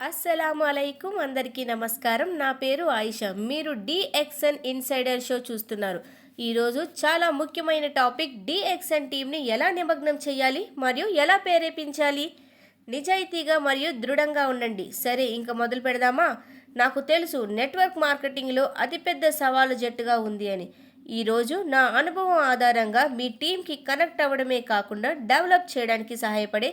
అస్సలాము అలైకుం అందరికీ నమస్కారం. నా పేరు ఆయిషా. మీరు డిఎక్సన్ ఇన్సైడర్ షో చూస్తున్నారు. ఈరోజు చాలా ముఖ్యమైన టాపిక్ డిఎక్సన్ టీంని ఎలా నిమగ్నం చేయాలి మరియు ఎలా ప్రేరేపించాలి? నిజాయితీగా మరియు దృఢంగా ఉండండి. సరే ఇంకా మొదలు పెడదామా? నాకు తెలుసు నెట్వర్క్ మార్కెటింగ్లో అతిపెద్ద సవాలు జట్టుగా ఉంది అని. ఈరోజు నా అనుభవం ఆధారంగా మీ టీంకి కనెక్ట్ అవ్వడమే కాకుండా డెవలప్ చేయడానికి సహాయపడే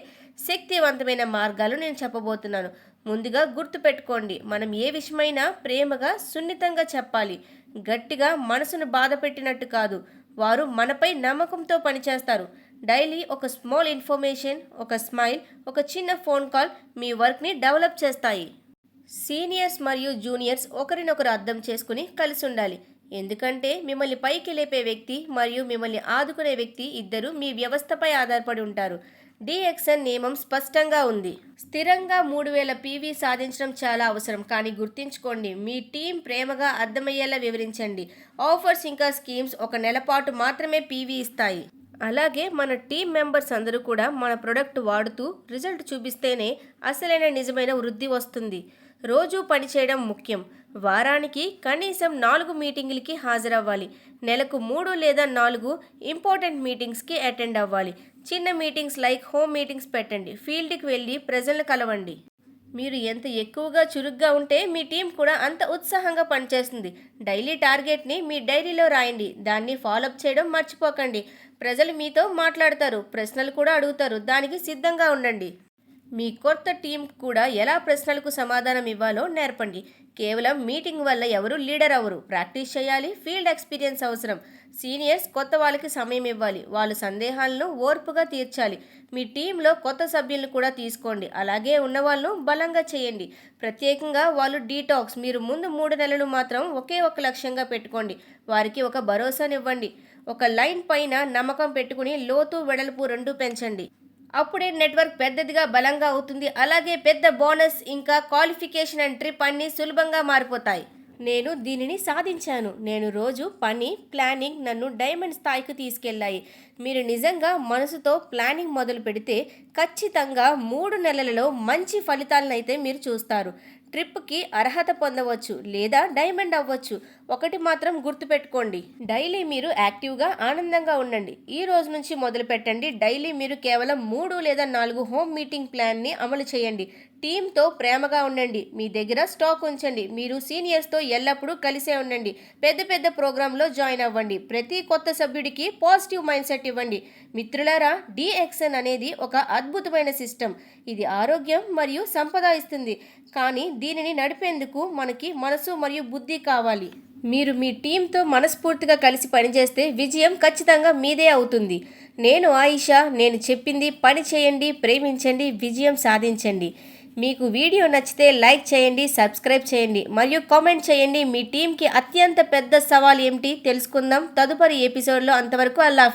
శక్తివంతమైన మార్గాలు నేను చెప్పబోతున్నాను. ముందుగా గుర్తుపెట్టుకోండి మనం ఏ విషయమైనా ప్రేమగా సున్నితంగా చెప్పాలి. గట్టిగా మనసును బాధ పెట్టినట్టు కాదు. వారు మనపై నమ్మకంతో పనిచేస్తారు. డైలీ ఒక స్మాల్ ఇన్ఫర్మేషన్ ఒక స్మైల్ ఒక చిన్న ఫోన్ కాల్ మీ వర్క్ని డెవలప్ చేస్తాయి. సీనియర్స్ మరియు జూనియర్స్ ఒకరినొకరు అర్థం చేసుకుని కలిసి ఉండాలి. ఎందుకంటే మిమ్మల్ని పైకి లేపే వ్యక్తి మరియు మిమ్మల్ని ఆదుకునే వ్యక్తి ఇద్దరు మీ వ్యవస్థపై ఆధారపడి ఉంటారు. డిఎక్సన్ నియమం స్పష్టంగా ఉంది. స్థిరంగా మూడు వేల పీవీ సాధించడం చాలా అవసరం. కానీ గుర్తుంచుకోండి మీ టీం ప్రేమగా అర్థమయ్యేలా వివరించండి. ఆఫర్స్ ఇంకా స్కీమ్స్ ఒక నెల పాటు మాత్రమే పీవీ ఇస్తాయి. అలాగే మన టీం మెంబర్స్ అందరూ కూడా మన ప్రొడక్ట్ వాడుతూ రిజల్ట్ చూపిస్తేనే అసలైన నిజమైన వృద్ధి వస్తుంది. రోజు పనిచేయడం ముఖ్యం. వారానికి కనీసం నాలుగు మీటింగులకి హాజరవ్వాలి. నెలకు మూడు లేదా నాలుగు ఇంపార్టెంట్ మీటింగ్స్కి అటెండ్ అవ్వాలి. చిన్న మీటింగ్స్ లైక్ హోమ్ మీటింగ్స్ పెట్టండి. ఫీల్డ్కి వెళ్ళి ప్రజలను కలవండి. మీరు ఎంత ఎక్కువగా చురుగ్గా ఉంటే మీ టీం కూడా అంత ఉత్సాహంగా పనిచేస్తుంది. డైలీ టార్గెట్ని మీ డైరీలో రాయండి. దాన్ని ఫాలోఅప్ చేయడం మర్చిపోకండి. ప్రజలు మీతో మాట్లాడతారు. ప్రశ్నలు కూడా అడుగుతారు. దానికి సిద్ధంగా ఉండండి. మీ కొత్త టీం కూడా ఎలా ప్రశ్నలకు సమాధానం ఇవ్వాలో నేర్పండి. కేవలం మీటింగ్ వల్ల ఎవరు లీడర్ అవరు. ప్రాక్టీస్ చేయాలి ఫీల్డ్ ఎక్స్పీరియన్స్ అవసరం. సీనియర్స్ కొత్త వాళ్ళకి సమయం ఇవ్వాలి. వాళ్ళ సందేహాలను ఓర్పుగా తీర్చాలి. మీ టీంలో కొత్త సభ్యులను కూడా తీసుకోండి. అలాగే ఉన్నవాళ్ళను బలంగా చేయండి. ప్రత్యేకంగా వాళ్ళు డీటాక్స్. మీరు ముందు మూడు నెలలు మాత్రం ఒకే ఒక లక్ష్యంగా పెట్టుకోండి. వారికి ఒక భరోసానివ్వండి. ఒక లైన్ పైన నమ్మకం పెట్టుకుని లోతు వెడల్పు రెండు పెంచండి. అప్పుడే నెట్వర్క్ పెద్దదిగా బలంగా అవుతుంది. అలాగే పెద్ద బోనస్ ఇంకా క్వాలిఫికేషన్ అండ్ ట్రిప్ అన్నీ సులభంగా మారిపోతాయి. నేను దీనిని సాధించాను. నేను రోజు పని ప్లానింగ్ నన్ను డైమండ్ స్థాయికి తీసుకెళ్ళాయి. మీరు నిజంగా మనసుతో ప్లానింగ్ మొదలు పెడితే ఖచ్చితంగా మూడు నెలలలో మంచి ఫలితాలను అయితే మీరు చూస్తారు. ట్రిప్కి అర్హత పొందవచ్చు లేదా డైమండ్ అవ్వచ్చు. ఒకటి మాత్రం గుర్తుపెట్టుకోండి. డైలీ మీరు యాక్టివ్గా ఆనందంగా ఉండండి. ఈ రోజు నుంచి మొదలు పెట్టండి డైలీ మీరు కేవలం మూడు లేదా నాలుగు హోమ్ మీటింగ్ ప్లాన్ని అమలు చేయండి. టీంతో ప్రేమగా ఉండండి. మీ దగ్గర స్టాక్ ఉంచండి. మీరు సీనియర్స్తో ఎల్లప్పుడూ కలిసే ఉండండి. పెద్ద పెద్ద ప్రోగ్రాంలో జాయిన్ అవ్వండి. ప్రతి కొత్త సభ్యుడికి పాజిటివ్ మైండ్ సెట్ ఇవ్వండి. మిత్రులారా డిఎక్సన్ అనేది ఒక అద్భుతమైన సిస్టమ్. ఇది ఆరోగ్యం మరియు సంపద ఇస్తుంది. కానీ దీనిని నడిపేందుకు మనకి మనసు మరియు బుద్ధి కావాలి. మీరు మీ టీంతో మనస్ఫూర్తిగా కలిసి పనిచేస్తే విజయం ఖచ్చితంగా మీదే అవుతుంది. నేను ఆయిషా నేను చెప్పింది పని చేయండి ప్రేమించండి విజయం సాధించండి. మీకు వీడియో నచ్చితే లైక్ చేయండి సబ్స్క్రైబ్ చేయండి. మరియు కామెంట్ చేయండి మీ టీంకి అత్యంత పెద్ద సవాల్ ఏమిటి తెలుసుకుందాం. తదుపరి ఎపిసోడ్లో అంతవరకు అల్లా